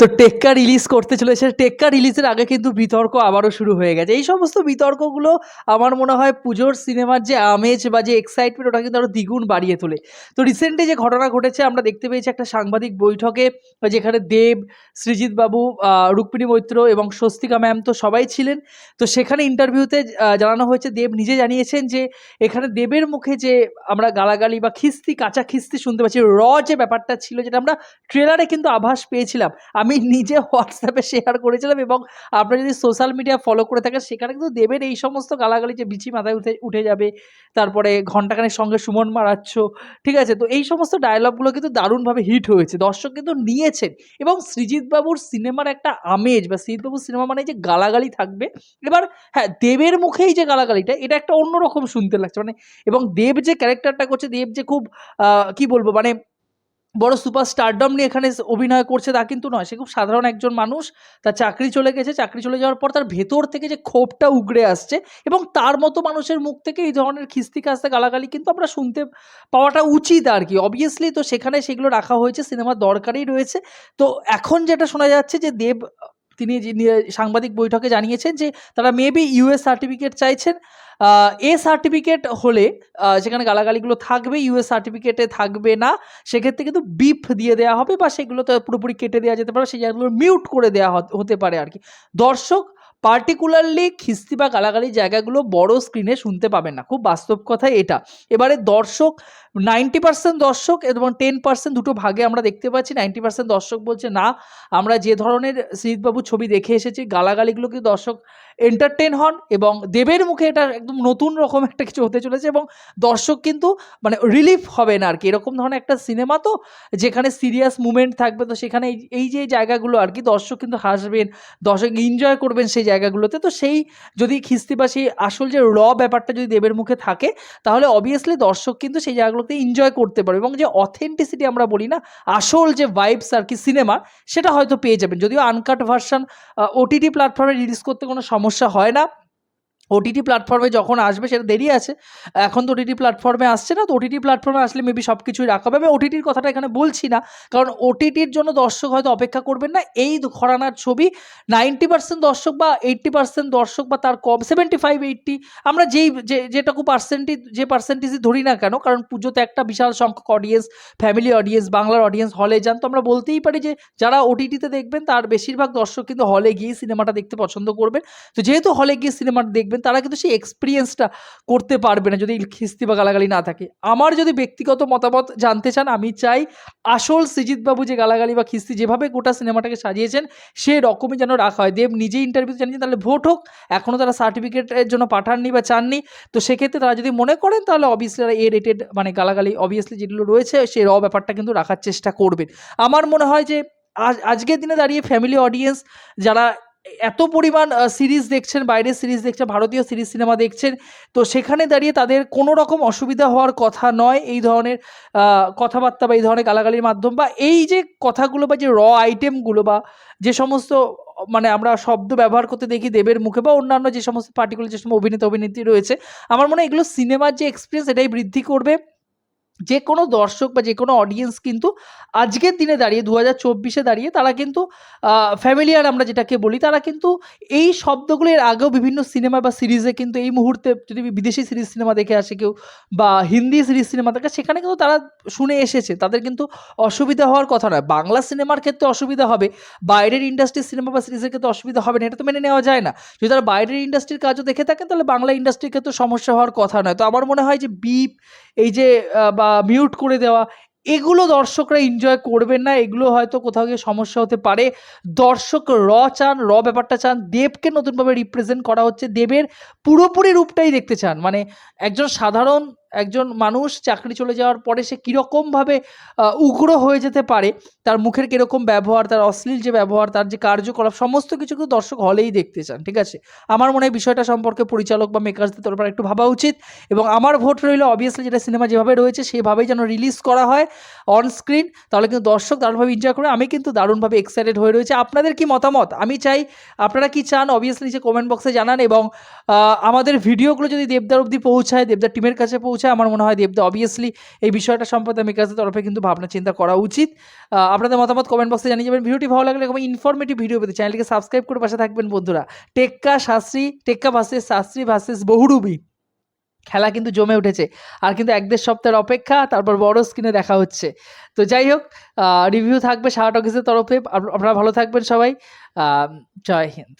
তো টেক্কা রিলিজ করতে চলেছে। টেক্কা রিলিজের আগে কিন্তু বিতর্ক আবারও শুরু হয়ে গেছে। এই সমস্ত বিতর্কগুলো আমার মনে হয় পুজোর সিনেমার যে আমেজ বা যে এক্সাইটমেন্ট ওটা কিন্তু আরও দ্বিগুণ বাড়িয়ে তোলে। তো রিসেন্টলি যে ঘটনা ঘটেছে, আমরা দেখতে পেয়েছি একটা সাংবাদিক বৈঠকে, যেখানে দেব সৃজিত বাবু রুক্মিণী মৈত্র এবং স্বস্তিকা ম্যাম তো সবাই ছিলেন। তো সেখানে ইন্টারভিউতে জানানো হয়েছে, দেব নিজে জানিয়েছেন যে এখানে দেবের মুখে যে আমরা গালাগালি বা খিস্তি, কাঁচা খিস্তি শুনতে পাচ্ছি র যে ব্যাপারটা ছিল, যেটা আমরা ট্রেলারে কিন্তু আভাস পেয়েছিলাম। আমি নিজে হোয়াটসঅ্যাপে শেয়ার করেছিলাম এবং আপনারা যদি সোশ্যাল মিডিয়া ফলো করে থাকেন, সেখানে কিন্তু দেবের এই সমস্ত গালাগালি যে বিচি মাথায় উঠে উঠে যাবে। তারপরে ঘন্টাখানের সঙ্গে সুমন মারাচ্ছ, ঠিক আছে? তো এই সমস্ত ডায়লগগুলো কিন্তু দারুণভাবে হিট হয়েছে। দর্শক কিন্তু নিয়েছেন এবং সৃজিত বাবুর সিনেমার একটা আমেজ বা সৃজিত বাবুর সিনেমা মানে যে গালাগালি থাকবে, এবার হ্যাঁ দেবের মুখেই যে গালাগালিটা, এটা একটা অন্যরকম শুনতে লাগছে। মানে এবং দেব যে ক্যারেক্টারটা করছে, দেব যে খুব কি বলব? মানে বড় সুপার স্টারডম নিয়ে এখানে অভিনয় করছে তা কিন্তু নয়। সে খুব সাধারণ একজন মানুষ, তার চাকরি চলে গেছে, চাকরি চলে যাওয়ার পর তার ভেতর থেকে যে ক্ষোভটা উগড়ে আসছে এবং তার মতো মানুষের মুখ থেকে এই ধরনের খিস্তি খাস্তে গালাগালি কিন্তু আমরা শুনতে পাওয়াটা উচিত আর কি। অবভিয়াসলি তো সেখানে সেগুলো রাখা হয়েছে সিনেমা দরকারই রয়েছে। তো এখন যেটা শোনা যাচ্ছে যে দেব তিনি সাংবাদিক বৈঠকে জানিয়েছেন যে তারা মেবি ইউএস সার্টিফিকেট চাইছেন। এ সার্টিফিকেট হলে যেখানে সেখানে গালাগালিগুলো থাকবে ইউএস সার্টিফিকেটে থাকবে না, সেক্ষেত্রে কিন্তু বিপ দিয়ে দেওয়া হবে বা সেগুলো তো পুরোপুরি কেটে দেওয়া যেতে পারে, সেই জায়গাগুলো মিউট করে দেওয়া হতে পারে আর কি দর্শক পার্টিকুলারলি খিস্তি বা গালাগালি জায়গাগুলো বড় স্ক্রিনে শুনতে পাবেন না। খুব বাস্তব কথা এটা। এবারে দর্শক নাইনটি পার্সেন্ট দর্শক এবং টেন পার্সেন্ট দুটো ভাগে আমরা দেখতে পাচ্ছি। নাইনটি পার্সেন্ট দর্শক বলছে, না, আমরা যে ধরনের শীতবাবু ছবি দেখে এসেছি, গালাগালিগুলো কিন্তু দর্শক এন্টারটেন হন এবং দেবের মুখে এটা একদম নতুন রকম একটা কিছু হতে চলেছে এবং দর্শক কিন্তু মানে রিলিফ হবে না আর কি। এরকম ধরনের একটা সিনেমা তো যেখানে সিরিয়াস মুভমেন্ট থাকবে। তো সেখানে এই এই যে জায়গাগুলো আর কি, দর্শক কিন্তু হাসবেন, দর্শক এনজয় করবেন সেই জায়গাগুলোতে। তো সেই যদি খিস্তি বা সেই আসল যে র ব্যাপারটা যদি দেবের মুখে থাকে, তাহলে অবভিয়াসলি দর্শক কিন্তু সেই জায়গাগুলোতে এনজয় করতে পারবে এবং যে অথেন্টিসিটি আমরা বলি না, আসল যে ভাইবস আর কি সিনেমা সেটা হয়তো পেয়ে যাবেন। যদিও আনকাট ভার্সান ওটিটি প্ল্যাটফর্মে রিলিজ করতে কোনো সমস্যা হয় না। ওটিটি প্ল্যাটফর্মে যখন আসবে, সেটা দেরি আছে। এখন তো ওটিটি প্ল্যাটফর্মে আসছে না, তো ওটিটি প্ল্যাটফর্মে আসলে মেবি সব কিছুই রাখা হবে। আমি ওটিটির কথাটা এখানে বলছি না, কারণ ওটিটির জন্য দর্শক হয়তো অপেক্ষা করবেন না। এই ঘরানার ছবি নাইনটি পার্সেন্ট দর্শক বা এইট্টি পার্সেন্ট দর্শক বা তার কম সেভেন্টি ফাইভ এইট্টি আমরা যেই যেটুকু পার্সেন্টেজ যে পার্সেন্টেজই ধরি না কেন, কারণ পুজোতে একটা বিশাল সংখ্যক অডিয়েন্স ফ্যামিলি অডিয়েন্স বাংলার অডিয়েন্স হলে যান, তো আমরা বলতেই পারি যে, যারা ওটিটিতে দেখবেন, তার বেশিরভাগ দর্শক কিন্তু হলে গিয়ে সিনেমাটা দেখতে পছন্দ করবেন। তো যেহেতু হলে গিয়ে সিনেমাটা দেখবেন তারা কিন্তু সেই এক্সপিরিয়েন্সটা করতে পারবে না যদি খিস্তি বা গালাগালি না থাকে। আমার যদি ব্যক্তিগত মতামত জানতে চান, আমি চাই আসল সৃজিত বাবু যে গালাগালি বা খিস্তি যেভাবে গোটা সিনেমাটাকে সাজিয়েছেন, সে রকমই যেন রাখা হয়। দেব নিজেই ইন্টারভিউ জানিয়েছেন, তাহলে ভোট হোক, এখনও তারা সার্টিফিকেটের জন্য পাঠাননি বা চাননি। তো সেক্ষেত্রে তারা যদি মনে করেন, তাহলে অবভিয়াসলি তারা এ রেটেড মানে গালাগালি অবভিয়াসলি যেগুলো রয়েছে সেই র ব্যাপারটা কিন্তু রাখার চেষ্টা করবেন। আমার মনে হয় যে আজ, আজকের দিনে দাঁড়িয়ে ফ্যামিলি অডিয়েন্স যারা এত পরিমাণ সিরিজ দেখছেন, বাইরের সিরিজ দেখছেন, ভারতীয় সিরিজ সিনেমা দেখছেন, তো সেখানে দাঁড়িয়ে তাদের কোনো রকম অসুবিধা হওয়ার কথা নয় এই ধরনের কথাবার্তা বা এই ধরনের গালাগালির মাধ্যম বা এই যে কথাগুলো বা যে র আইটেমগুলো বা যে সমস্ত মানে আমরা শব্দ ব্যবহার করতে দেখি দেবের মুখে বা অন্যান্য যে সমস্ত পার্টিকুলার যে সমস্ত অভিনেতা অভিনেত্রী রয়েছে, আমার মনে হয় এগুলো সিনেমার যে এক্সপিরিয়েন্স এটাই বৃদ্ধি করবে। যে কোনো দর্শক বা যে কোনো অডিয়েন্স কিন্তু আজকের দিনে দাঁড়িয়ে দু হাজার চব্বিশে দাঁড়িয়ে তারা কিন্তু ফ্যামিলিয়ার আমরা যেটাকে বলি, তারা কিন্তু এই শব্দগুলো এর আগেও বিভিন্ন সিনেমা বা সিরিজে কিন্তু এই মুহূর্তে যদি বিদেশি সিরিজ সিনেমা দেখে আসে কেউ বা হিন্দি সিরিজ সিনেমা দেখে, সেখানে কিন্তু তারা শুনে এসেছে। তাদের কিন্তু অসুবিধা হওয়ার কথা নয়। বাংলা সিনেমার ক্ষেত্রে অসুবিধা হবে, বাইরের ইন্ডাস্ট্রির সিনেমা বা সিরিজের ক্ষেত্রে অসুবিধা হবে না, এটা তো মেনে নেওয়া যায় না। যদি তারা বাইরের ইন্ডাস্ট্রির কাজও দেখে থাকেন, তাহলে বাংলা ইন্ডাস্ট্রির ক্ষেত্রে সমস্যা হওয়ার কথা নয়। তো আমার মনে হয় যে বিপ এই যে বা মিউট করে দেওয়া, এগুলো দর্শকরা এনজয় করবেন না। এগুলো হয়তো কোথাও গিয়ে সমস্যা হতে পারে। দর্শক র চান, র ব্যাপারটা চান, দেবকে নতুনভাবে রিপ্রেজেন্ট করা হচ্ছে। দেবের পুরোপুরি রূপটাই দেখতে চান। মানে একজন সাধারণ একজন মানুষ চাকরি চলে যাওয়ার পরে সে কীরকমভাবে উগ্র হয়ে যেতে পারে, তার মুখের কীরকম ব্যবহার, তার অশ্লীল যে ব্যবহার, তার যে কার্যকলাপ, সমস্ত কিছু কিন্তু দর্শক হলেই দেখতে চান, ঠিক আছে? আমার মনে হয় বিষয়টা সম্পর্কে পরিচালক বা মেকার্সদের তরফে একটু ভাবা উচিত এবং আমার ভোট রইল অবভিয়াসলি যেটা সিনেমা যেভাবে রয়েছে সেভাবেই যেন রিলিজ করা হয় অন স্ক্রিন তাহলে কিন্তু দর্শক দারুণভাবে এনজয় করে আমি কিন্তু দারুণভাবে এক্সাইটেড হয়ে রয়েছে। আপনাদের কি মতামত? আমি চাই আপনারা কি চান? অবভিয়াসলি যে কমেন্ট বক্সে জানান এবং আমাদের ভিডিওগুলো যদি দেবদার অবধি পৌঁছায়, দেবদার টিমের কাছে পৌঁছায় পৌঁছায়। আমার মনে হয় দেবদা অবভিয়াসলি এই বিষয়টা সম্পর্কে মেকার্সের তরফে কিন্তু ভাবনা, চিন্তা করা উচিত। আপনাদের মতামত কমেন্ট বক্সে জানিয়ে যাবেন। ভিডিওটি ভালো লাগলে এরকম ইনফরমেটিভ ভিডিও পেতে চ্যানেলটিকে সাবস্ক্রাইব করে পাশে থাকবেন বন্ধুরা। টেক্কা শাস্ত্রী, টেক্কা ভার্সেস শাস্ত্রী ভার্সেস বহুরূপী। খেলা কিন্তু জমে উঠেছে। আর কিন্তু এক দেড় সপ্তাহের অপেক্ষা, তারপর বড় স্ক্রিনে দেখা হচ্ছে। তো যাই হোক রিভিউ থাকবে শাহ টকিসের তরফে। আপনারা ভালো থাকবেন সবাই। জয় হিন্দ।